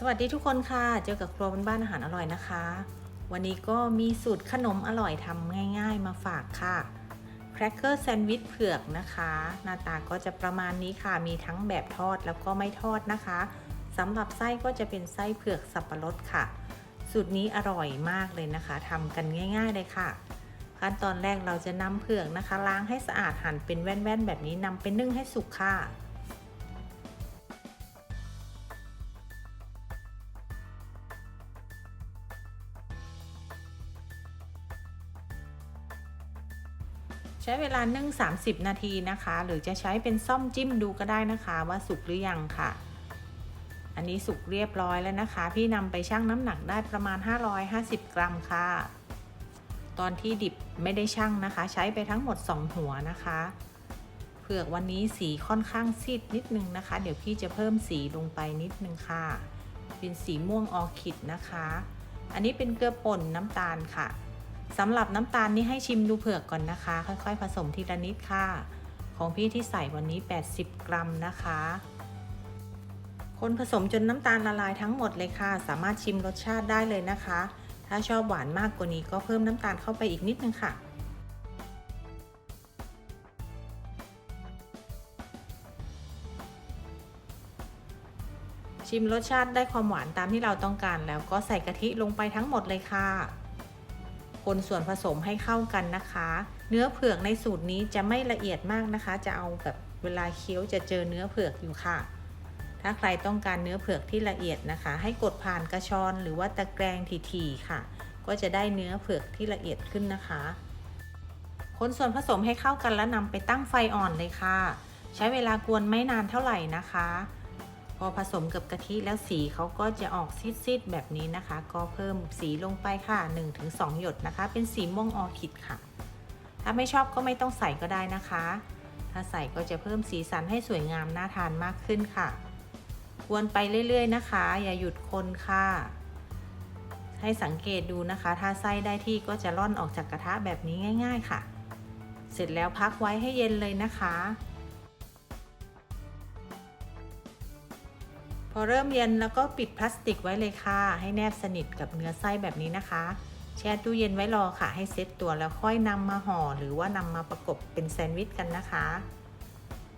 สวัสดีทุกคนค่ะ เจอกับครัวบ้านอาหารอร่อยนะคะ วันนี้ก็มีสูตรขนมอร่อยทำง่าย ๆ มาฝากค่ะแครกเกอร์แซนด์วิชเผือกนะคะ หน้าตาก็จะประมาณนี้ค่ะ มีทั้งแบบทอดแล้วก็ไม่ทอดนะคะสำหรับไส้ก็จะเป็นไส้เผือกสับปะรดค่ะ สูตรนี้อร่อยมากเลยนะคะทำกันง่าย ๆ เลยค่ะ ขั้นตอนแรกเราจะนำเผือกนะคะ ล้างให้สะอาดหั่นเป็นแว่นๆแบบนี้นำไปนึ่งให้สุกค่ะ ใช้เวลานึ่ง 30 นาทีนะคะ หรือจะใช้เป็นซ่อมจิ้มดูก็ได้นะคะว่าสุกหรือยังค่ะ อันนี้สุกเรียบร้อยแล้วนะคะ พี่นำไปชั่งน้ำหนักได้ประมาณ 550 กรัมค่ะ ตอนที่ดิบไม่ได้ชั่งนะคะ ใช้ไปทั้งหมด 2 หัวนะคะเผือกวันนี้สีค่อนข้างซีดนิดนึงนะคะ เดี๋ยวพี่จะเพิ่มสีลงไปนิดนึงค่ะ เป็นสีม่วงออคิดนะคะ อันนี้เป็นเกลือป่นน้ำตาลค่ะ สำหรับน้ำตาลนี่ให้ชิมดูเผือกก่อนนะคะ ค่อยๆ ผสมทีละนิดค่ะ ของพี่ที่ใส่วันนี้ 80 กรัมนะคะ คนผสมจนน้ำตาลละลายทั้งหมดเลยค่ะ สามารถชิมรสชาติได้เลยนะคะ ถ้าชอบหวานมากกว่านี้ก็เพิ่มน้ำตาลเข้าไปอีกนิดนึงค่ะชิมรสชาติได้ความหวานตามที่เราต้องการแล้วก็ใส่กะทิลงไปทั้งหมดเลยค่ะ คนส่วนผสมให้เข้ากันนะคะ เนื้อเผือกในสูตรนี้จะไม่ละเอียดมากนะคะ จะเอาแบบเวลาเคี้ยวจะเจอเนื้อเผือกอยู่ค่ะ ถ้าใครต้องการเนื้อเผือกที่ละเอียดนะคะ ให้กดผ่านกระชอนหรือว่าตะแกรงถี่ๆค่ะ ก็จะได้เนื้อเผือกที่ละเอียดขึ้นนะคะ คนส่วนผสมให้เข้ากันแล้วนำไปตั้งไฟอ่อนเลยค่ะ ใช้เวลากวนไม่นานเท่าไหร่นะคะ พอผสมกับกะทิแล้วสีเขาก็จะออกซีดๆแบบนี้นะคะ ก็เพิ่มสีลงไปค่ะ 1-2 หยดนะคะ เป็นสีม่วงออคิดค่ะ ถ้าไม่ชอบก็ไม่ต้องใส่ก็ได้นะคะ ถ้าใส่ก็จะเพิ่มสีสันให้สวยงามน่าทานมากขึ้นค่ะวนไปเรื่อยๆนะคะ อย่าหยุดคนค่ะ ให้สังเกตดูนะคะ ถ้าไส้ได้ที่ก็จะร่อนออกจากกระทะแบบนี้ง่าย ๆ ค่ะ เสร็จแล้วพักไว้ให้เย็นเลยนะคะ อเริ่มเย็นแล้วก็ปิดพลาสติกไว้เลยค่ะ ให้แนบสนิทกับเนื้อไส้แบบนี้นะคะ แช่ตู้เย็นไว้รอค่ะ ให้เซ็ตตัวแล้วค่อยนำมาห่อหรือว่านำมาประกบเป็นแซนด์วิชกันนะคะ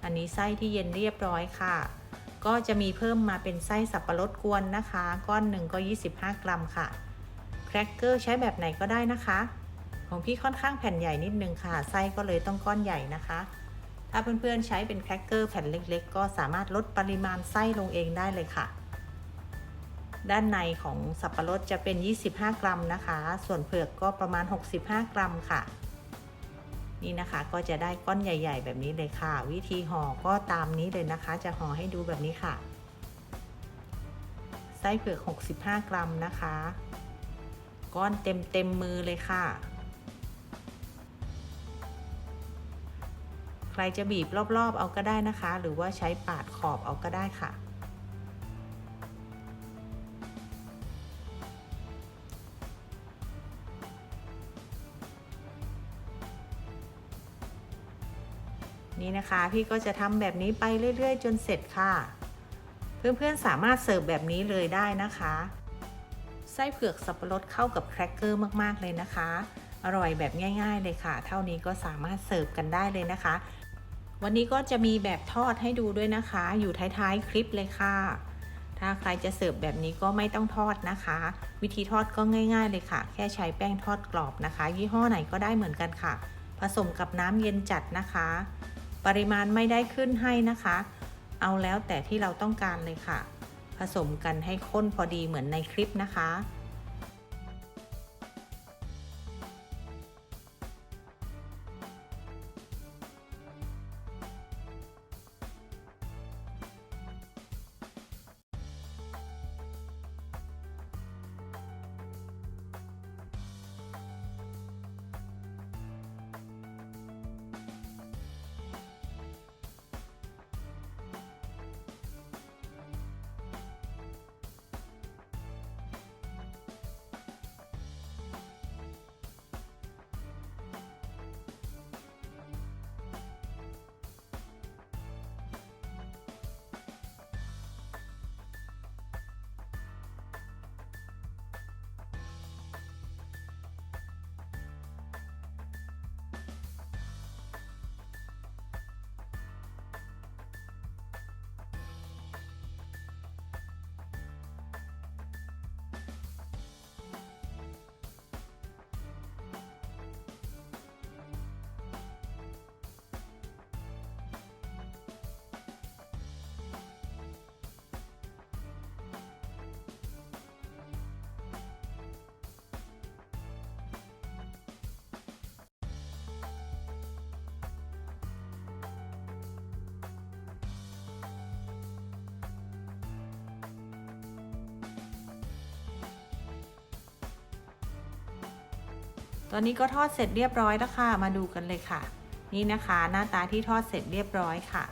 อันนี้ไส้ที่เย็นเรียบร้อยค่ะ ก็จะมีเพิ่มมาเป็นไส้สับปะรดกวนนะคะ ก้อนหนึ่งก็ 25 กรัมค่ะแครกเกอร์ใช้แบบไหนก็ได้นะคะ ของพี่ค่อนข้างแผ่นใหญ่นิดนึงค่ะ ไส้ก็เลยต้องก้อนใหญ่นะคะ ถ้าเพื่อนๆใช้เป็นแครกเกอร์แผ่นเล็กๆ ก็สามารถลดปริมาณไส้ลงเองได้เลยค่ะ ด้านในของสับปะรดจะเป็น 25 กรัมนะคะ ส่วนเผือกก็ประมาณ 65 กรัมค่ะ นี่นะคะก็จะได้ก้อนใหญ่ ๆ แบบนี้เลยค่ะ วิธีห่อก็ตามนี้เลยนะคะ จะห่อให้ดูแบบนี้ค่ะ ไส้เผือก 65 กรัมนะคะ ก้อนเต็มเต็มมือเลยค่ะ รจะบีบรอบๆ เอาก็ได้นะคะ หรือว่าใช้ปาดขอบเอาก็ได้ค่ะ นี่นะคะพี่ก็จะทำแบบนี้ไปเรื่อย ๆ จนเสร็จค่ะ เพื่อนๆสามารถเสิร์ฟแบบนี้เลยได้นะคะไส้เผือกสับปะรดเข้ากับแครกเกอร์มากๆเลยนะคะ อร่อยแบบง่าย ๆ เลยค่ะ เท่านี้ก็สามารถเสิร์ฟกันได้เลยนะคะ วันนี้ก็จะมีแบบทอดให้ดูด้วยนะคะ อยู่ท้ายๆคลิปเลยค่ะ ถ้าใครจะเสิร์ฟแบบนี้ก็ไม่ต้องทอดนะคะ วิธีทอดก็ง่าย ๆ เลยค่ะ แค่ใช้แป้งทอดกรอบนะคะ ยี่ห้อไหนก็ได้เหมือนกันค่ะ ผสมกับน้ำเย็นจัดนะคะ ปริมาณไม่ได้ขึ้นให้นะคะ เอาแล้วแต่ที่เราต้องการเลยค่ะ ผสมกันให้ข้นพอดีเหมือนในคลิปนะคะ ตอนนี้ก็ทอดเสร็จเรียบร้อยแล้วค่ะ มาดูกันเลยค่ะ นี่นะคะ หน้าตาที่ทอดเสร็จเรียบร้อยค่ะ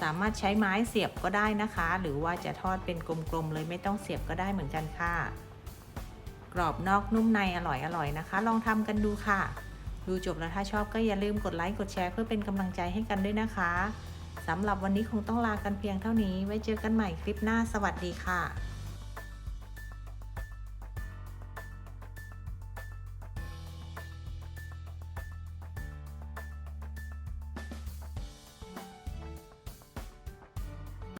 สามารถใช้ไม้เสียบก็ได้นะคะ หรือว่าจะทอดเป็นกลมๆเลยไม่ต้องเสียบก็ได้เหมือนกันค่ะ กรอบนอกนุ่มในอร่อยๆนะคะ ลองทำกันดูค่ะ ดูจบแล้วถ้าชอบก็อย่าลืมกดไลค์กดแชร์เพื่อเป็นกำลังใจให้กันด้วยนะคะสำหรับวันนี้คงต้องลากันเพียงเท่านี้ ไว้เจอกันใหม่คลิปหน้าสวัสดีค่ะ